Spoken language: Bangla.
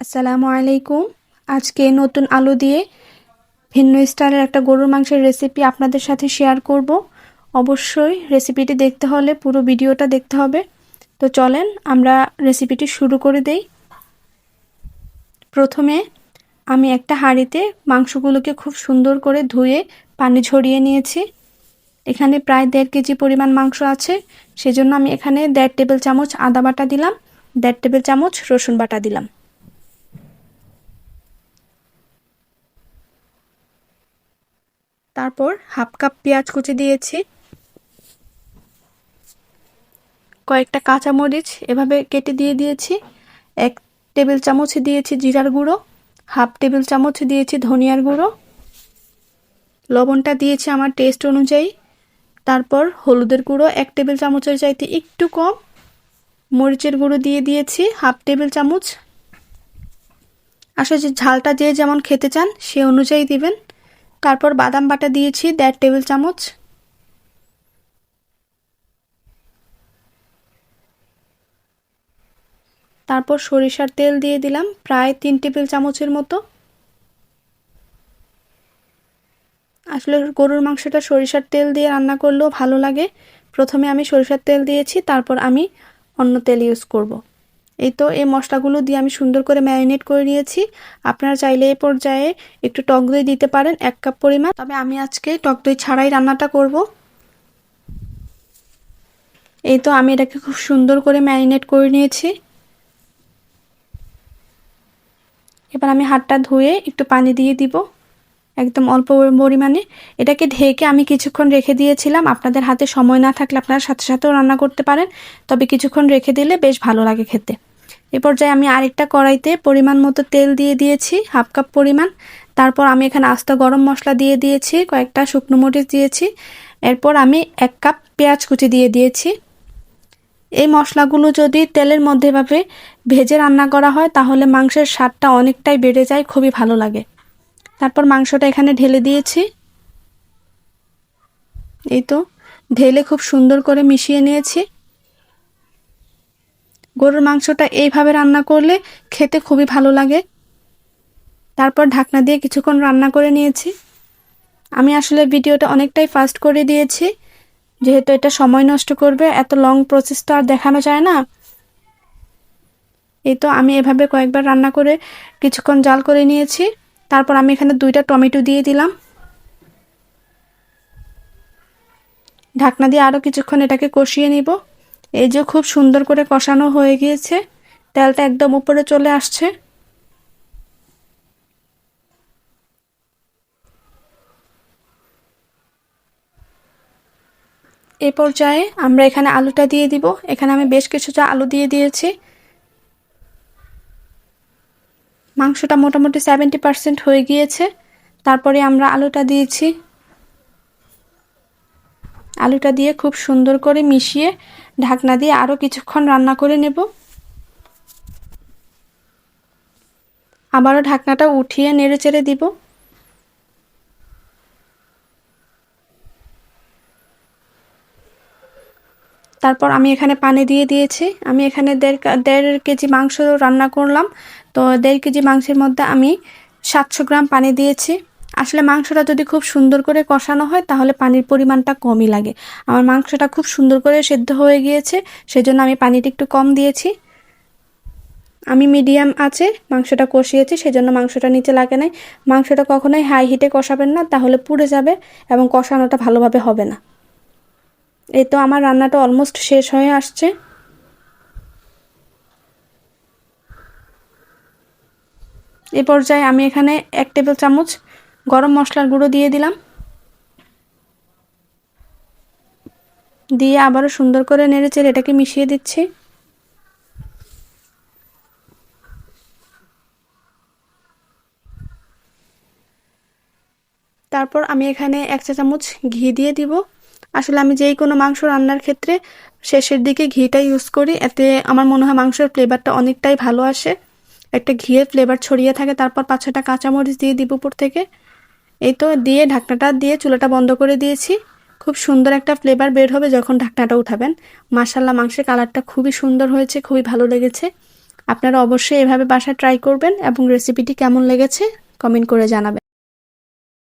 আসসালামু আলাইকুম। আজকে নতুন আলু দিয়ে ভিন্ন স্টাইলের একটা গরুর মাংসের রেসিপি আপনাদের সাথে শেয়ার করব। অবশ্যই রেসিপিটি দেখতে হলে পুরো ভিডিওটা দেখতে হবে। তো চলেন আমরা রেসিপিটি শুরু করে দেই। প্রথমে আমি একটা হাঁড়িতে মাংসগুলোকে খুব সুন্দর করে ধুয়ে পানি ঝরিয়ে নিয়েছি। এখানে প্রায় দেড় কেজি পরিমাণ মাংস আছে। সেজন্য আমি এখানে দেড় টেবিল চামচ আদা বাটা দিলাম, দেড় টেবিল চামচ রসুন বাটা দিলাম। তারপর হাফ কাপ পেঁয়াজ কুচি দিয়েছি। কয়েকটা কাঁচামরিচ এভাবে কেটে দিয়ে দিয়েছি। এক টেবিল চামচ দিয়েছি জিরার গুঁড়ো, হাফ টেবিল চামচ দিয়েছি ধনিয়ার গুঁড়ো। লবণটা দিয়েছি আমার টেস্ট অনুযায়ী। তারপর হলুদের গুঁড়ো, এক টেবিল চামচের চাইতে একটু কম। মরিচের গুঁড়ো দিয়ে দিয়েছি হাফ টেবিল চামচ। আসলে ঝালটা যে যেমন খেতে চান সে অনুযায়ী দিবেন। তারপর বাদাম বাটা দিয়েছি দেড় টেবিল চামচ। তারপর সরিষার তেল দিয়ে দিলাম প্রায় তিন টেবিল চামচের মতো। আসলে গরুর মাংসটা সরিষার তেল দিয়ে রান্না করলেও ভালো লাগে। প্রথমে আমি সরিষার তেল দিয়েছি, তারপর আমি অন্য তেল ইউজ করব। এই তো এই মশলাগুলো দিয়ে আমি সুন্দর করে ম্যারিনেট করে নিয়েছি। আপনারা চাইলে এই পর্যায়ে একটু টক দই দিতে পারেন, এক কাপ পরিমাণ। তবে আমি আজকে টক দই ছাড়াই রান্নাটা করব। এই তো আমি এটাকে খুব সুন্দর করে ম্যারিনেট করে নিয়েছি। এবার আমি হাতটা ধুয়ে একটু পানি দিয়ে দিব, একদম অল্প পরিমাণে। এটাকে ঢেকে আমি কিছুক্ষণ রেখে দিয়েছিলাম। আপনাদের হাতে সময় না থাকলে আপনারা সাথে সাথেও রান্না করতে পারেন, তবে কিছুক্ষণ রেখে দিলে বেশ ভালো লাগে খেতে। এ পর্যায়ে আমি আরেকটা কড়াইতে পরিমাণ মতো তেল দিয়ে দিয়েছি, হাফ কাপ পরিমাণ। তারপর আমি এখানে আস্ত গরম মশলা দিয়ে দিয়েছি, কয়েকটা শুকনো মরিচ দিয়েছি। এরপর আমি এক কাপ পেঁয়াজ কুচি দিয়ে দিয়েছি। এই মশলাগুলো যদি তেলের মধ্যে ভাবে ভেজে রান্না করা হয়, তাহলে মাংসের স্বাদটা অনেকটাই বেড়ে যায়, খুবই ভালো লাগে। তারপর মাংসটা এখানে ঢেলে দিয়েছি। এই তো, ঢেলে খুব সুন্দর করে মিশিয়ে নিয়েছি। গরুর মাংসটা এইভাবে রান্না করলে খেতে খুবই ভালো লাগে। তারপর ঢাকনা দিয়ে কিছুক্ষণ রান্না করে নিয়েছি। আমি আসলে ভিডিওটা অনেকটাই ফাস্ট করে দিয়েছি, যেহেতু এটা সময় নষ্ট করবে, এত লং প্রসেসটা আর দেখানো যায় না। এই তো আমি এভাবে কয়েকবার রান্না করে কিছুক্ষণ জাল করে নিয়েছি। তারপর আমি এখানে দুইটা টমেটো দিয়ে দিলাম। ঢাকনা দিয়ে আরও কিছুক্ষণ এটাকে কষিয়ে নিব। এই যে খুব সুন্দর করে কষানো হয়ে গিয়েছে, তেলটা একদম উপরে চলে আসছে। এই পর্যায়ে আমরা এখানে আলুটা দিয়ে দিব। এখানে আমি বেশ কিছুটা আলু দিয়ে দিয়েছি। মাংসটা মোটামুটি সেভেন্টি পারসেন্ট হয়ে গিয়েছে। তারপরে আমরা আলুটা দিয়েছি। আলুটা দিয়ে খুব সুন্দর করে মিশিয়ে ঢাকনা দিয়ে আরও কিছুক্ষণ রান্না করে নেব। আবারও ঢাকনাটা উঠিয়ে নেড়ে চেড়ে দিব। তারপর আমি এখানে পানি দিয়ে দিয়েছি। আমি এখানে দেড় দেড় কেজি মাংস রান্না করলাম। তো দেড় কেজি মাংসের মধ্যে আমি সাতশো গ্রাম পানি দিয়েছি। আসলে মাংসটা যদি খুব সুন্দর করে কষানো হয়, তাহলে পানির পরিমাণটা কমই লাগে। আমার মাংসটা খুব সুন্দর করে সেদ্ধ হয়ে গিয়েছে, সেজন্য আমি পানিটা একটু কম দিয়েছি। আমি মিডিয়াম আছে, মাংসটা কষিয়েছি, সেজন্য মাংসটা নিচে লাগে নাই। মাংসটা কখনোই হাই হিটে কষাবেন না, তাহলে পুড়ে যাবে এবং কষানোটা ভালোভাবে হবে না। এই তো আমার রান্নাটা অলমোস্ট শেষ হয়ে আসছে। এ পর্যায়ে আমি এখানে এক টেবিল চামচ গরম মশলার গুঁড়ো দিয়ে দিলাম। দিয়ে আবারও সুন্দর করে নেড়েচেড়ে এটাকে মিশিয়ে দিচ্ছি। তারপর আমি এখানে এক চা চামচ ঘি দিয়ে দিব। আসলে আমি যেই কোনো মাংস রান্নার ক্ষেত্রে শেষের দিকে ঘিটা ইউজ করি, এতে আমার মনে হয় মাংসের ফ্লেভারটা অনেকটাই ভালো আসে। একটা ঘিয়ের ফ্লেভার ছড়িয়ে থাকে, তারপর পাঁচ ছটা কাঁচামরিচ দিয়ে দিব উপর থেকে। এই তো দিয়ে ঢাকনাটা দিয়ে চুলাটা বন্ধ করে দিয়েছি। খুব সুন্দর একটা ফ্লেভার বের হবে যখন ঢাকনাটা উঠাবেন। মাসাল্লা মাংসের কালারটা খুবই সুন্দর হয়েছে, খুবই ভালো লেগেছে। আপনারা অবশ্যই এভাবে বাসায় ট্রাই করবেন এবং রেসিপিটি কেমন লেগেছে কমেন্ট করে জানাবেন।